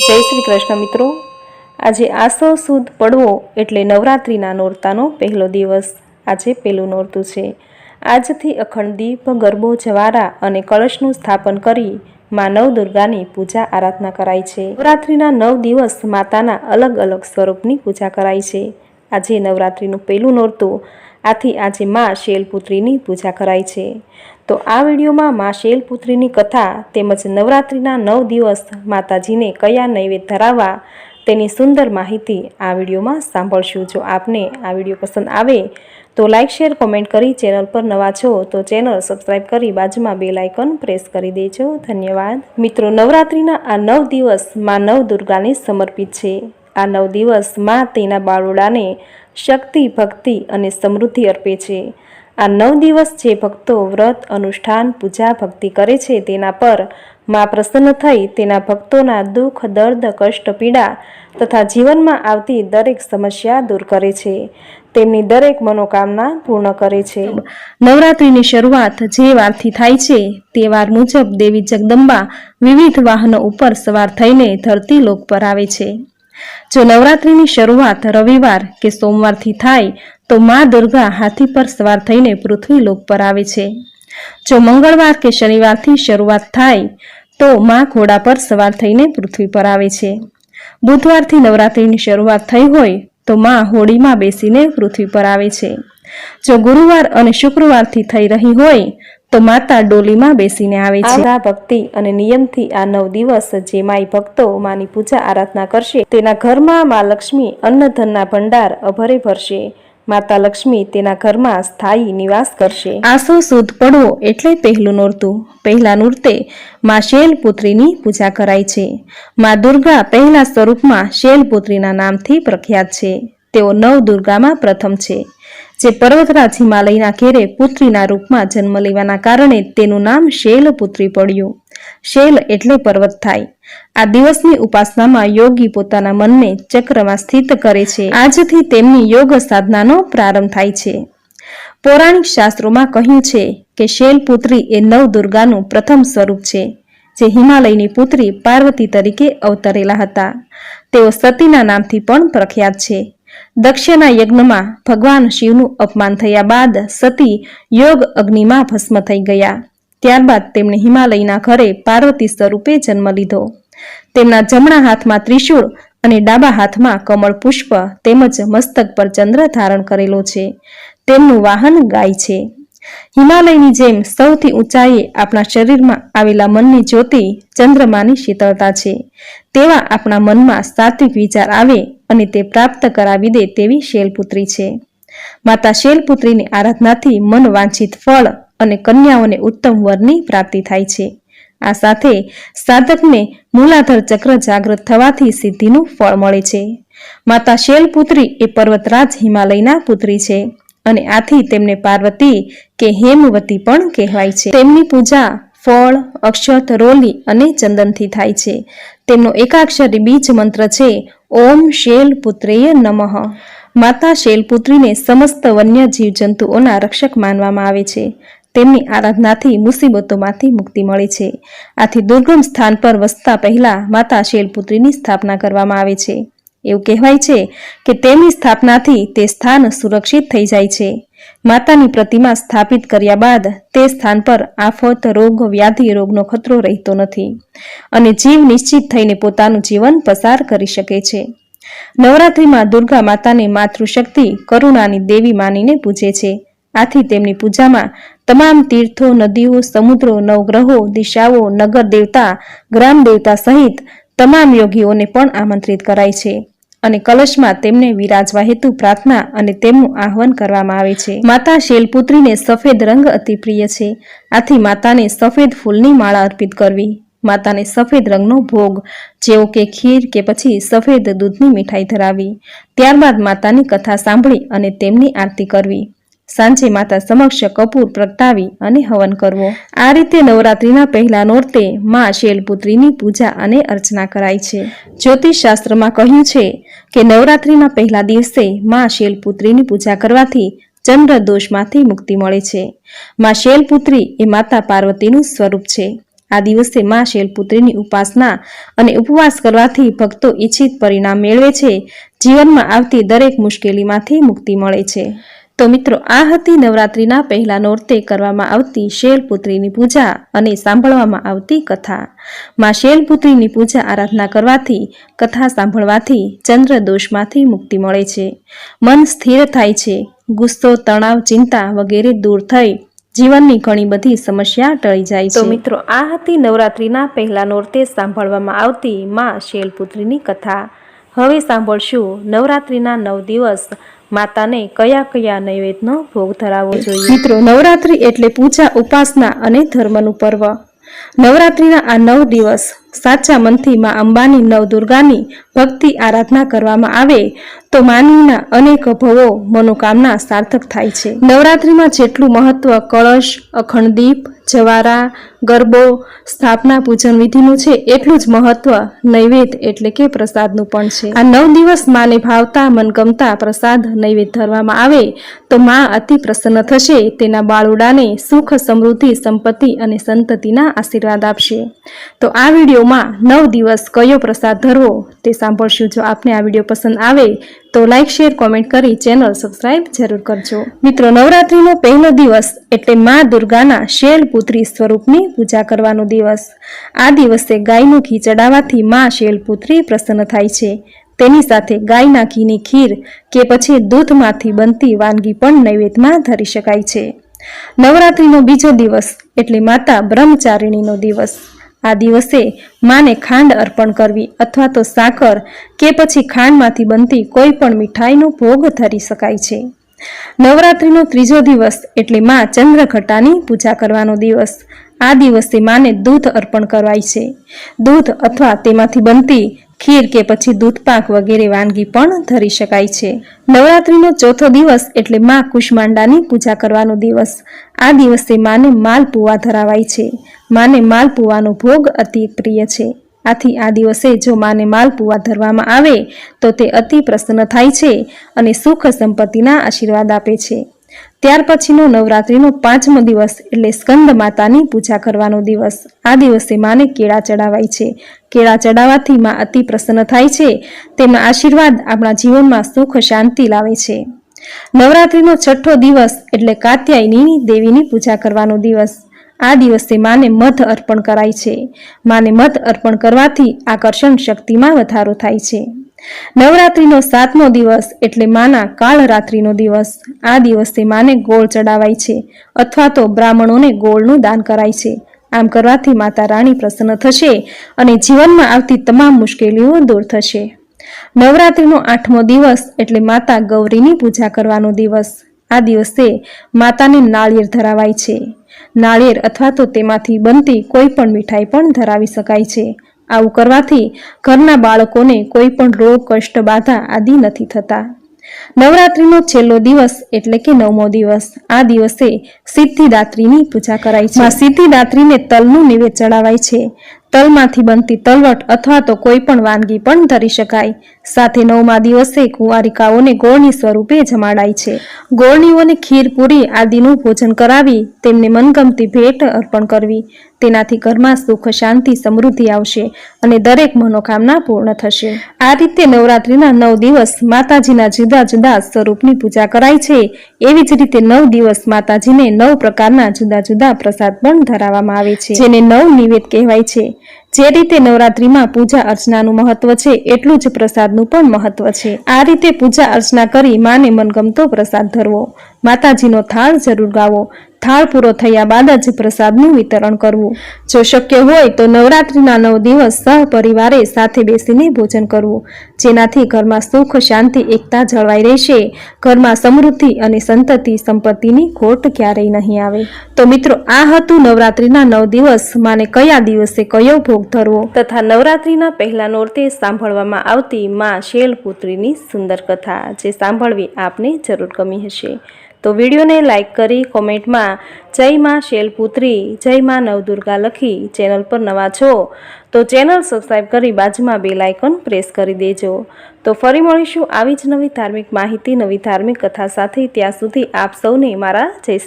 જય શ્રી કૃષ્ણ મિત્રો. આજે આસો સુદ પડવો એટલે નવરાત્રિના નોરતાનો પહેલો દિવસ. આજે પહેલું નોરતું છે. આજથી અખંડ દીપ, ગરબો, જવારા અને કળશનું સ્થાપન કરી માં નવ દુર્ગાની પૂજા આરાધના કરાય છે. નવરાત્રિના નવ દિવસ માતાના અલગ અલગ સ્વરૂપની પૂજા કરાય છે. આજે નવરાત્રિનું પહેલું નોરતું. આથી આજે માં શૈલપુત્રીની પૂજા કરાય છે. તો આ વિડીયોમાં માં શૈલપુત્રીની કથા તેમજ નવરાત્રિના નવ દિવસ માતાજીને કયા નૈવેદ્ય ધરાવવા તેની સુંદર માહિતી આ વિડીયોમાં સાંભળશું. જો આપને આ વીડિયો પસંદ આવે તો લાઇક શેર, કોમેન્ટ કરી ચેનલ પર નવા છો તો ચેનલ સબસ્ક્રાઈબ કરી બાજુમાં બે લાઇકન પ્રેસ કરી દેજો. ધન્યવાદ. મિત્રો, નવરાત્રિના આ નવ દિવસમાં નવ દુર્ગાને સમર્પિત છે. આ નવ દિવસમાં તેના બાળોડાને શક્તિ, ભક્તિ અને સમૃદ્ધિ અર્પે છે. આ નવ દિવસ જે ભક્તો વ્રત, અનુષ્ઠાન, પૂજા, ભક્તિ કરે છે તેના પરમાં પ્રસન્ન થઈ તેના ભક્તોના દુઃખ, દર્દ, કષ્ટ, પીડા તથા જીવનમાં આવતી દરેક સમસ્યા દૂર કરે છે. તેમની દરેક મનોકામના પૂર્ણ કરે છે. નવરાત્રિની શરૂઆત જે વારથી થાય છે તે વાર મુજબ દેવી જગદંબા વિવિધ વાહનો ઉપર સવાર થઈને ધરતી લોક પર આવે છે. જો નવરાત્રિની શરૂઆત રવિવાર કે સોમવારથી થાય તો માં દુર્ગા હાથી પર સવાર થઈને પૃથ્વી લોક પર આવે છે. જો મંગળવાર કે શનિવારથી શરૂઆત થાય, તો માં ઘોડા પર સવાર થઈને પૃથ્વી પર આવે છે. બુધવારથી નવરાત્રિની શરૂઆત થઈ હોય, તો માં હોળીમાં બેસીને પૃથ્વી પર આવે છે. જો ગુરુવાર અને શુક્રવારથી થઈ રહી હોય, તો માતા ડોલીમાં બેસીને આવે છે. આ ભક્તિ અને નિયમથી આ નવ દિવસ જે માઈ ભક્તો માની પૂજા આરાધના કરશે, તેના ઘરમાં મા લક્ષ્મી અન્નધનના ભંડાર અભરે ભરશે. માતા લક્ષ્મી તેના ઘરમાં સ્થાયી નિવાસ કરશે. આસો સુદ પડવો એટલે પહેલું નોરતું. પહેલા નૂરતે માં શૈલપુત્રીની પૂજા કરાય છે. માં દુર્ગા પહેલા સ્વરૂપમાં શૈલપુત્રીના નામથી પ્રખ્યાત છે. તેઓ નવ દુર્ગામાં પ્રથમ છે. જે પર્વતરાજ હિમાલયના ઘેરે પુત્રીના રૂપમાં જન્મ લેવાના કારણે તેનું નામ શૈલપુત્રી પડ્યું. શૈલ એટલે પર્વત થાય. આ દિવસની ઉપાસનામાં યોગી પોતાના મનને ચક્રમાં સ્થિત કરે છે. આજથી તેમની યોગ સાધનાનો પ્રારંભ થાય છે. પૌરાણિક શાસ્ત્રોમાં કહ્યું છે કે શૈલપુત્રી એ નવ દુર્ગાનું પ્રથમ સ્વરૂપ છે, જે હિમાલયની પુત્રી પાર્વતી તરીકે અવતરેલા હતા. તેઓ સતીના નામથી પણ પ્રખ્યાત છે. દક્ષના યજ્ઞમાં ભગવાન શિવનું અપમાન થયા બાદ સતી યોગ અગ્નિમાં ભસ્મ થઈ ગયા. ત્યારબાદ તેમણે હિમાલયના ઘરે પાર્વતી સ્વરૂપે જન્મ લીધો. તેમના જમણા હાથમાં ત્રિશૂળ અને ડાબા હાથમાં કમળ પુષ્પ તેમજ મસ્તક પર ચંદ્ર ધારણ કરેલો છે. તેમનું વાહન ગાય છે. હિમાલયની જેમ સૌથી ઊંચાઈએ આપણા શરીરમાં આવેલા મનની જ્યોતિ ચંદ્રમાની શીતળતા છે. તેવા આપણા મનમાં સાત્વિક વિચાર આવે અને તે પ્રાપ્ત કરાવી દે તેવી શૈલપુત્રી છે. માતા શૈલપુત્રીની આરાધનાથી મન વાંછિત ફળ અને કન્યાઓને ઉત્તમ વરની પ્રાપ્તિ થાય છે. આ સાથે સાધકને મૂલાધર ચક્ર જાગૃત થવાથી સિદ્ધિનું ફળ મળે છે. માતા શૈલપુત્રી એ પર્વતરાજ હિમાલયના પુત્રી છે અને આથી તેમને પાર્વતી કે હેમવતી પણ કહેવાય છે. તેમની પૂજા ફળ, અક્ષત, રોલી અને ચંદનથી થાય છે. તેમનો એકાક્ષરી બીજ મંત્ર છે, ઓમ શૈલપુત્રેય નમઃ માતા શૈલપુત્રીને સમસ્ત વન્ય જીવજંતુઓના રક્ષક માનવામાં આવે છે. તેમની આરાધનાથી મુસીબતોમાંથી મુક્તિ મળે છે. આથી દુર્ગમ સ્થાન પર વસતા પહેલા માતા શૈલપુત્રીની સ્થાપના કરવામાં આવે છે. એવું કહેવાય છે કે તેમની સ્થાપનાથી તે સ્થાન સુરક્ષિત થઈ જાય છે. માતાની પ્રતિમા સ્થાપિત કર્યા બાદ તે સ્થાન પર આફત, રોગ, વ્યાધિ રોગનો ખતરો રહેતો નથી અને જીવ નિશ્ચિત થઈને પોતાનું જીવન પસાર કરી શકે છે. નવરાત્રિમાં દુર્ગા માતાને માતૃશક્તિ કરુણાની દેવી માનીને પૂજે છે. આથી તેમની પૂજામાં તમામ તીર્થો, નદીઓ, સમુદ્રો, નવગ્રહો, દિશાઓ, નગર દેવતા, ગ્રામ દેવતા સહિત તમામ યોગીઓને પણ આમંત્રિત કરાય છે અને કલશમાં તેમને વિરાજવા હેતુ પ્રાર્થના અને તેમનું આહ્વાન કરવામાં આવે છે. માતા શૈલપુત્રીને સફેદ રંગ અતિ પ્રિય છે. આથી માતાને સફેદ ફૂલની માળા અર્પિત કરવી, માતાને સફેદ રંગનો ભોગ, જેવો કે ખીર કે પછી સફેદ દૂધની મીઠાઈ ધરાવી, ત્યારબાદ માતાની કથા સાંભળી અને તેમની આરતી કરવી. સાંજે માતા સમક્ષ કપૂર પ્રગટાવી અને હવન કરવો. આ રીતે નવરાત્રીના પહેલા નોરતે માં શૈલપુત્રીની પૂજા અને અર્ચના કરાય છે. જ્યોતિષ શાસ્ત્રમાં કહ્યું છે કે નવરાત્રીના પહેલા દિવસે માં શૈલપુત્રીની પૂજા કરવાથી ચંદ્ર દોષમાંથી મુક્તિ મળે છે. માં શૈલપુત્રી એ માતા પાર્વતીનું સ્વરૂપ છે. આ દિવસે મા શૈલપુત્રીની ઉપાસના અને ઉપવાસ કરવાથી ભક્તો ઈચ્છિત પરિણામ મેળવે છે. જીવનમાં આવતી દરેક મુશ્કેલીમાંથી મુક્તિ મળે છે. તો મિત્રો આ હતી નવરાત્રિના પહેલા નોરતે કરવામાં આવતી શૈલપુત્રીની પૂજા અને સાંભળવામાં આવતી કથા. માં શૈલપુત્રીની પૂજા આરાધના કરવાથી કથા સાંભળવાથી ચંદ્ર દોષમાંથી મુક્તિ મળે છે. મન સ્થિર થાય છે. ગુસ્સો તણાવ ચિંતા વગેરે દૂર થઈ જીવનની ઘણી બધી સમસ્યા ટળી જાય છે. તો મિત્રો આ હતી નવરાત્રિના પહેલા નોરતે સાંભળવામાં આવતી માં શૈલપુત્રીની કથા. હવે સાંભળશું નવરાત્રિના નવ દિવસ. માતાને કયા કયા નૈવેદ્યનો ભોગ ધરાવવો જોઈએ? મિત્રો, નવરાત્રિ એટલે પૂજા, ઉપાસના અને ધર્મનું પર્વ. નવરાત્રિના આ નવ દિવસ સાચા મનથી માં અંબાની નવ દુર્ગાની ભક્તિ આરાધના કરવામાં આવે તો માનવીના અનેક ભવો મનોકામના સાર્થક થાય છે. નવરાત્રિમાં જેટલું મહત્વ કળશ અખંડ દીપ જવારા, ગરબો, સ્થાપના પૂજન વિધિનું છે, એટલું જ મહત્વ નૈવેદ્ય એટલે કે પ્રસાદનું પણ છે. આ નવ દિવસ માને ભાવતા, મનગમતા પ્રસાદ નૈવેદ્ય ધરવામાં આવે તો માં અતિ પ્રસન્ન થશે, તેના બાળુડાને સુખ, સમૃદ્ધિ, સંપત્તિ અને સંતતિના આશીર્વાદ આપશે. તો આ વિડીયોમાં નવ દિવસ કયો પ્રસાદ ધરવો તે સાંભળશું. જો આપને આ વીડિયો પસંદ આવે તો લાઇક શેર કોમેન્ટ કરી ચેનલ સબસ્ક્રાઇબ જરૂર કરજો. મિત્રો, નવરાત્રિનો પહેલો દિવસ એટલે મા દુર્ગાના શૈલપુત્રી સ્વરૂપની પૂજા કરવાનો દિવસ. આ દિવસે ગાયનું ઘી ચડાવવાથી મા શૈલપુત્રી પ્રસન્ન થાય છે. તેની સાથે ગાયના ઘીની ખીર કે પછી દૂધમાંથી બનતી વાનગી પણ નૈવેદ્યમાં ધરી શકાય છે. નવરાત્રિનો બીજો દિવસ એટલે માતા બ્રહ્મચારિણીનો દિવસ. આ દિવસે માને ખાંડ અર્પણ કરવી અથવા તો સાકર કે પછી ખાંડમાંથી બનતી કોઈ પણ મીઠાઈનો ભોગ ધરી શકાય છે. નવરાત્રિનો ત્રીજો દિવસ એટલે માં ચંદ્રઘટાની પૂજા કરવાનો દિવસ. આ દિવસે માને દૂધ અર્પણ કરવાય છે. દૂધ અથવા તેમાંથી બનતી ખીર કે પછી દૂધપાક વગેરે વાનગી પણ ધરી શકાય છે. નવરાત્રિનો ચોથો દિવસ એટલે માં કુષ્માંડાની પૂજા કરવાનો દિવસ. આ દિવસે માને માલપુવા ધરાવાય છે. માને માલપુવાનો ભોગ અતિ પ્રિય છે. આથી આ દિવસે જો માને માલપુવા ધરવામાં આવે, તો તે અતિ પ્રસન્ન થાય છે અને સુખ સંપત્તિના આશીર્વાદ આપે છે. ત્યાર પછીનો નવરાત્રિનો પાંચમો દિવસ એટલે સ્કંદ માતાની પૂજા કરવાનો દિવસ. આ દિવસે માને કેળા ચડાવાય છે. કેળા ચડાવવાથી માં અતિ પ્રસન્ન થાય છે. તેમના આશીર્વાદ આપણા જીવનમાં સુખ શાંતિ લાવે છે. નવરાત્રિનો છઠ્ઠો દિવસ એટલે કાત્યાયની દેવીની પૂજા કરવાનો દિવસ. આ દિવસે માને મધ અર્પણ કરાય છે. માને મધ અર્પણ કરવાથી આકર્ષણ શક્તિમાં વધારો થાય છે. નવરાત્રિનો સાતમો દિવસ એટલે માના કાળરાત્રિનો દિવસ. આ દિવસે માને ગોળ ચડાવાય છે અથવા તો બ્રાહ્મણોને ગોળનું દાન કરાય છે. આમ કરવાથી માતા રાણી પ્રસન્ન થશે અને જીવનમાં આવતી તમામ મુશ્કેલીઓ દૂર થશે. નવરાત્રિનો આઠમો દિવસ એટલે માતા ગૌરીની પૂજા કરવાનો દિવસ. આ દિવસે માતાને નાળિયેર ધરાવાય છે. નાળિયેર અથવા તો તેમાંથી બનતી કોઈ પણ મીઠાઈ પણ ધરાવી શકાય છે. આવું કરવાથી ઘરના બાળકોને કોઈ પણ રોગ, કષ્ટ, બાધા આદિ નથી થતા. નવરાત્રીનો છેલ્લો દિવસ એટલે કે નવમો દિવસ. આ દિવસે સિદ્ધિદાત્રીની પૂજા કરાય છે. સિદ્ધિદાત્રીને તલનું નિવેદ ચડાવાય છે. તલમાંથી બનતી તલવટ અથવા તો કોઈ પણ વાનગી પણ ધરી શકાય. સાથે નવમા દિવસે કુંવારિકાઓને ગોળની સ્વરૂપે જમાડાય છે. ગોળનીઓને ખીર પૂરી આદિનું ભોજન કરાવી તેમને મનગમતી ભેટ અર્પણ કરવી. તેનાથી ઘરમાં સુખ, શાંતિ, સમૃદ્ધિ આવશે અને દરેક મનોકામના પૂર્ણ થશે. આ રીતે નવરાત્રિના નવ દિવસ માતાજીના જુદા જુદા સ્વરૂપની પૂજા કરાય છે. એવી જ રીતે નવ દિવસ માતાજીને નવ પ્રકારના જુદા જુદા પ્રસાદ પણ ધરાવવામાં આવે છે. જેને નવ નિવેદ કહેવાય છે. જે રીતે નવરાત્રીમાં પૂજા અર્ચનાનું મહત્વ છે, એટલું જ પ્રસાદનું પણ મહત્વ છે. આ રીતે પૂજા અર્ચના કરી માને મનગમતો પ્રસાદ ધરવો. માતાજીનો થાળ જરૂર ગાવો. થાળ પૂરો થયા બાદ જ પ્રસાદનું વિતરણ કરવું. જો શક્ય હોય તો નવરાત્રિના નવ દિવસ સહપરિવારે સાથે બેસીને ભોજન કરવું. જેનાથી ઘરમાં સુખ, શાંતિ, એકતા જળવાઈ રહેશે. ઘરમાં સમૃદ્ધિ અને સંતતિ સંપત્તિની ખોટ ક્યારેય નહીં આવે. તો મિત્રો, આ હતું નવરાત્રિના નવ દિવસ. માને કયા દિવસે કયો ભોગ ધરવો? તથા નવરાત્રિના પહેલા નોરતે સાંભળવામાં આવતી માં શૈલપુત્રીની સુંદર કથા, જે સાંભળવી આપને જરૂર ગમી હશે. તો વિડીયોને લાઇક કરી કોમેન્ટમાં જય માં શૈલપુત્રી, જય માં નવદુર્ગા લખી ચેનલ પર નવા છો, તો ચેનલ સબસ્ક્રાઈબ કરી બાજુમાં બે લાઇકન પ્રેસ કરી દેજો. તો ફરી મળીશું આવી જ નવી ધાર્મિક માહિતી, નવી ધાર્મિક કથા સાથે ત્યાં સુધી આપ સૌને મારા જય